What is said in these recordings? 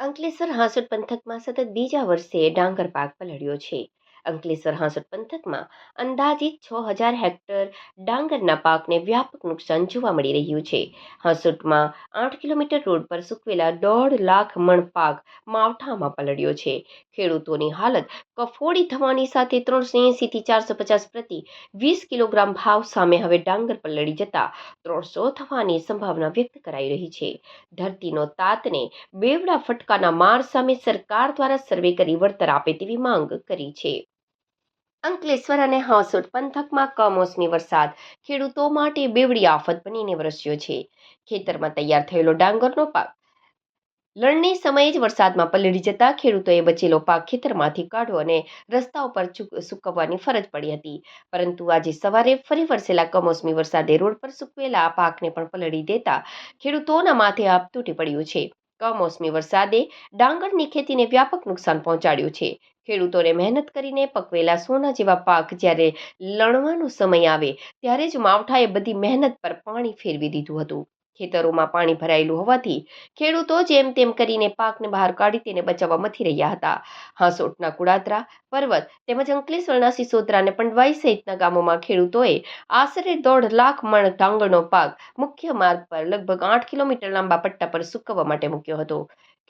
અંકલેશ્વર હાંસોટ પંથકમાં સતત બીજા વર્ષે ડાંગર પાક પલળ્યો છે. અંકલેશ્વર હાંસોટ પંથકમાં અંદાજિત છ હજાર હેક્ટર ડાંગરના પાકને વ્યાપક નુકસાન જોવા મળી રહ્યું છે. હાંસોટમાં આઠ કિલોમીટર રોડ પર સૂકવેલા દોઢ લાખ મણ પાક માવઠામાં પલળ્યો છે. ખેડૂતોની હાલત કફોડી થવાની સાથે ત્રણસો એંસીથી ચારસો પચાસ પ્રતિ વીસ કિલોગ્રામ ભાવ સામે હવે ડાંગર પલળી જતા ત્રણસો થવાની સંભાવના વ્યક્ત કરાઈ રહી છે. ધરતીનો તાતને બેવડા ફટકાના માર સામે સરકાર દ્વારા સર્વે કરી વળતર આપે તેવી માંગ કરી છે. અંકલેશ્વર અને હાંસોટ પંથકમાં કમોસમી વરસાદ. ખેડૂતો માટે બેવડી આફત બનીને વરસ્યો છે. ખેતરમાં તૈયાર થયેલો ડાંગરનો પાક. લણણી સમયે જ વરસાદમાં પલળી જતા ખેડૂતોએ બચેલો પાક ખેતરમાંથી કાઢો અને રસ્તા ઉપર સૂકવવાની ફરજ પડી હતી. પરંતુ આજે સવારે ફરી વરસેલા કમોસમી વરસાદે રોડ પર સૂકવેલા આ પાકને પણ પલળી દેતા ખેડૂતોના માથે આપ તૂટી પડ્યું છે. કમોસમી વરસાદે ડાંગરની ખેતીને વ્યાપક નુકસાન પહોંચાડ્યું છે. ખેડૂતોને મહેનત કરીને પકવેલા સોના જેવા પાક જ્યારે લણવાનો સમય આવે, ત્યારે જ માવઠાએ બધી મહેનત પર પાણી ફેરવી દીધું હતું. ખેતરોમાં પાણી ભરાયેલું હોવાથી ખેડૂતો જેમ તેમ કરીને પાકને બહાર કાઢી તેને બચાવવા મથી રહ્યા હતા. હાંસોટના કુડાત્રા પર્વત તેમજ અંકલેશ્વરના સિસોદરા અને પંડવાઈ સહિતના ગામોમાં ખેડૂતોએ આશરે દોઢ લાખ મણ ડાંગરનો પાક મુખ્ય માર્ગ પર લગભગ આઠ કિલોમીટર લાંબા પટ્ટા પર સૂકવવા માટે મૂક્યો હતો.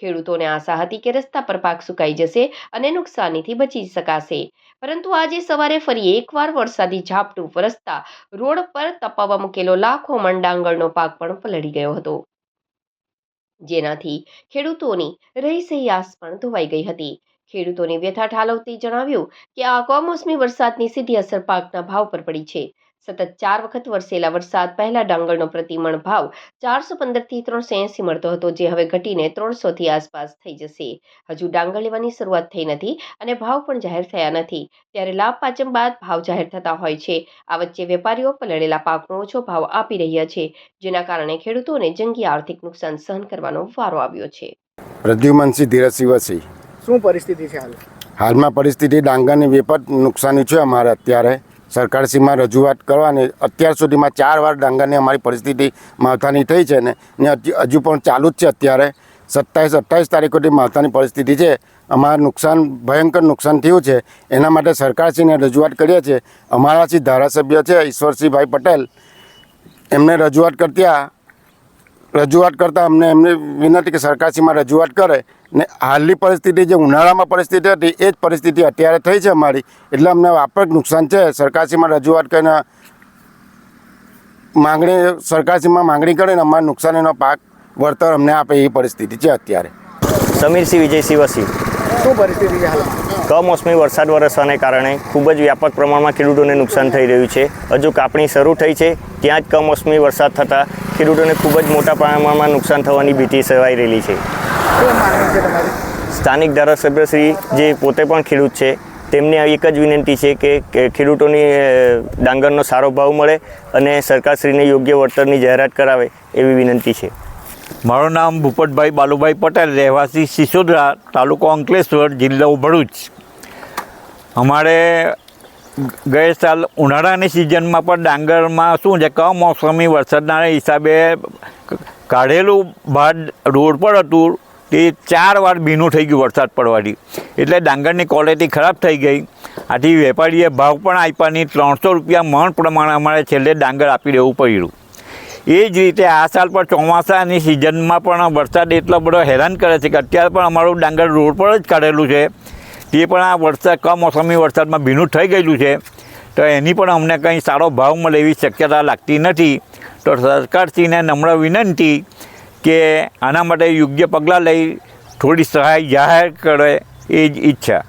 ખેડૂતોને આશા હતી કે રસ્તા પર પાક સુકાઈ જશે અને નુકસાનીથી બચી શકાશે. પરંતુ આજે સવારે ફરી એકવાર વરસાદી ઝાપટું વરસતા રોડ પર તપાવવા મૂકેલો લાખો મણ ડાંગરનો પાક પણ પલળી ગયો હતો. જેનાથી ખેડૂતોની રહીસહી આસ પણ ધોવાઈ ગઈ હતી. ખેડૂતોની વ્યથા ઠાલવતી જણાવ્યું કે આ કમોસમી વરસાદની સીધી અસર પાકના ભાવ પર પડી છે. સતત ચાર વખત વરસેલા વરસાદ પહેલા ડાંગરનો પ્રતિમણ ભાવ ચારસો પંદરથી ત્રણસો એંસી મળતો હતો જે હવે ઘટીને ત્રણસોથી આસપાસ થઈ જશે. હજુ ડાંગર લેવાની શરૂઆત થઈ નથી અને ભાવ પણ જાહેર થયા નથી. ત્યારે લાભ પાચમ બાદ ભાવ જાહેર થતા હોય છે. આ વચ્ચે વેપારીઓ પલળેલા પાકનો ઓછો ભાવ આપી રહ્યા છે જેના કારણે ખેડૂતોને જંગી આર્થિક નુકસાન સહન કરવાનો વારો આવ્યો છે. પ્રદ્યુમનસિંહ ધીરજસિંહ વસી શું પરિસ્થિતિ છે હાલ? હાલમાં પરિસ્થિતિ ડાંગરની વેપાર નુકસાની છે અમારે અત્યારે. સરકારશ્રીમાં રજૂઆત કરવાની. અત્યાર સુધીમાં ચાર વાર ડાંગરની અમારી પરિસ્થિતિ માવઠાની થઈ છે ને હજી- પણ ચાલુ જ છે અત્યારે. સત્તાવીસ, અઠ્ઠાવીસ તારીખ સુધી માવઠાની પરિસ્થિતિ છે. અમારું નુકસાન, ભયંકર નુકસાન થયું છે. એના માટે સરકારશ્રીને રજૂઆત કરીએ છીએ. અમારા શ્રી ધારાસભ્ય છે ઈશ્વરસિંહભાઈ પટેલ. એમને રજૂઆત કરતા રજૂઆત કરતાં અમને એમને વિનંતી કે સરકારશ્રીમાં રજૂઆત કરે ને હાલની પરિસ્થિતિ જે ઉનાળામાં પરિસ્થિતિ હતી એ જ પરિસ્થિતિ અત્યારે થઈ છે અમારી. એટલે અમને વ્યાપક નુકસાન છે. સરકારશ્રીમાં રજૂઆત કરીને માંગણી સરકારશ્રીમાં માંગણી કરીને અમારા નુકસાનીનો પાક વળતર અમને આપે એવી પરિસ્થિતિ છે અત્યારે. સમીરસિંહ વિજયસિંહ વસી. શું પરિસ્થિતિ છે હાલ કમોસમી વરસાદ વરસવાને કારણે ખૂબ જ વ્યાપક પ્રમાણમાં ખેડૂતોને નુકસાન થઈ રહ્યું છે. હજુ કાપણી શરૂ થઈ છે. ત્યાં જ કમોસમી વરસાદ થતાં ખેડૂતોને ખૂબ જ મોટા પ્રમાણમાં નુકસાન થવાની ભીતિ સેવાઈ રહેલી છે. સ્થાનિક ધારાસભ્યશ્રી જે પોતે પણ ખેડૂત છે તેમને એક જ વિનંતી છે કે કે ખેડૂતોની ડાંગરનો સારો ભાવ મળે અને સરકારશ્રીને યોગ્ય વળતરની જાહેરાત કરાવે એવી વિનંતી છે. મારું નામ ભૂપતભાઈ બાલુભાઈ પટેલ રહેવાસી સિસોદરા તાલુકો અંકલેશ્વર જિલ્લો ભરૂચ. અમારે ગયે સાલ ઉનાળાની સિઝનમાં પણ ડાંગરમાં શું છે કમોસમી વરસાદના હિસાબે કાઢેલું ભાત રોડ પર હતું, તે ચાર વાર ભીનું થઈ ગયું વરસાદ પડવાથી. એટલે ડાંગરની ક્વોલિટી ખરાબ થઈ ગઈ. આથી વેપારીએ ભાવ પણ આપ્યા નહીં, ત્રણસો રૂપિયા મણ પ્રમાણે અમારે છેલ્લે ડાંગર આપી દેવું પડ્યું. એ જ રીતે આ સાલ પણ ચોમાસાની સિઝનમાં પણ વરસાદ એટલો બધો હેરાન કરે છે કે અત્યારે પણ અમારું ડાંગર રોડ પર જ કાઢેલું છે. તે પણ આ વરસાદ, કમોસમી વરસાદમાં ભીનું થઈ ગયેલું છે. તો એની પણ અમને કંઈ સારો ભાવ મળે એવી શક્યતા લાગતી નથી. તો સરકારશ્રીને નમ્ર વિનંતી કે આના માટે યોગ્ય પગલાં લઈ થોડી સહાય જાહેર કરે એ જ ઈચ્છા.